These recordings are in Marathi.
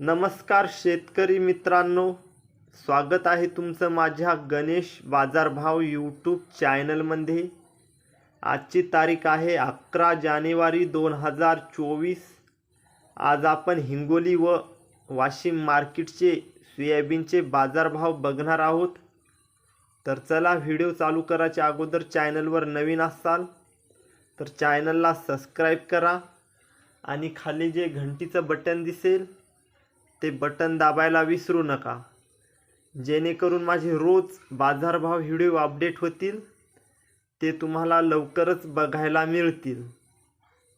नमस्कार शेतकरी मित्रांनो स्वागत आहे तुमचं माझ्या गणेश बाजारभाव यूट्यूब चॅनलमध्ये. आजची तारीख आहे अकरा जानेवारी दोन हजार चोवीस. आज आपण हिंगोली व वाशिम मार्केटचे सोयाबीनचे बाजारभाव बघणार आहोत. तर चला व्हिडिओ चालू करायच्या अगोदर चॅनलवर नवीन असाल तर चॅनलला सबस्क्राईब करा. आणि खाली जे घंटीचं बटन दिसेल ते बटन दाबायला विसरू नका. जेणेकरून माझे रोज बाजारभाव व्हिडिओ अपडेट होतील ते तुम्हाला लवकरच बघायला मिळतील.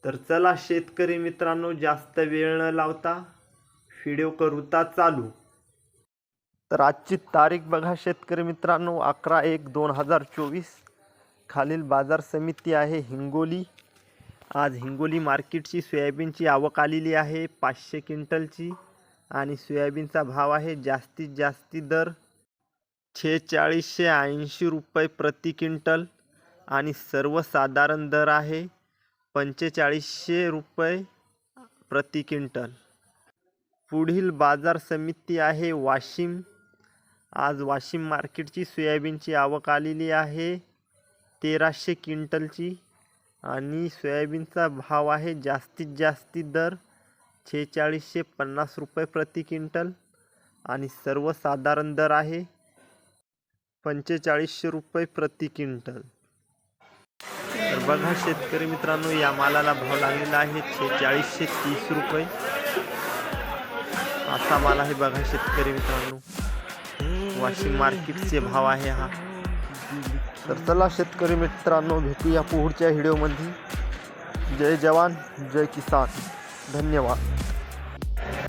तर चला शेतकरी मित्रांनो जास्त वेळ न लावता व्हिडिओ करूता चालू. तर आजची तारीख बघा शेतकरी मित्रांनो अकरा एक दोन हजार चोवीस. खालील बाजार समिती आहे हिंगोली. आज हिंगोली मार्केटची सोयाबीनची आवक आलेली आहे पाचशे क्विंटलची. आणि सोयाबीनचा भाव आहे जास्तीत जास्ती दर छेचाळीसशे ऐंशी रुपये प्रति क्विंटल आणि सर्वसाधारण दर आहे पंचेचाळीसशे रुपये प्रति क्विंटल. पुढील बाजार समिती आहे वाशिम. आज वाशिम मार्केटची सोयाबीनची आवक आलेली आहे तेराशे क्विंटलची आणि सोयाबीनचा भाव आहे जास्तीत जास्ती दर छेचाळीसशे पन्नास रुपये प्रति क्विंटल आणि सर्वसाधारण दर आहे पंचेचाळीसशे रुपये प्रति क्विंटल. तर बघा शेतकरी मित्रांनो या मालाला भाव लागलेला आहे छेचाळीसशे तीस रुपये. असा माल आहे बघा शेतकरी मित्रांनो. वाशिम मार्केटचे भाव आहे हा. तर चला शेतकरी मित्रांनो भेटूया पुढच्या व्हिडिओमध्ये. जय जवान जय किसान. धन्यवाद.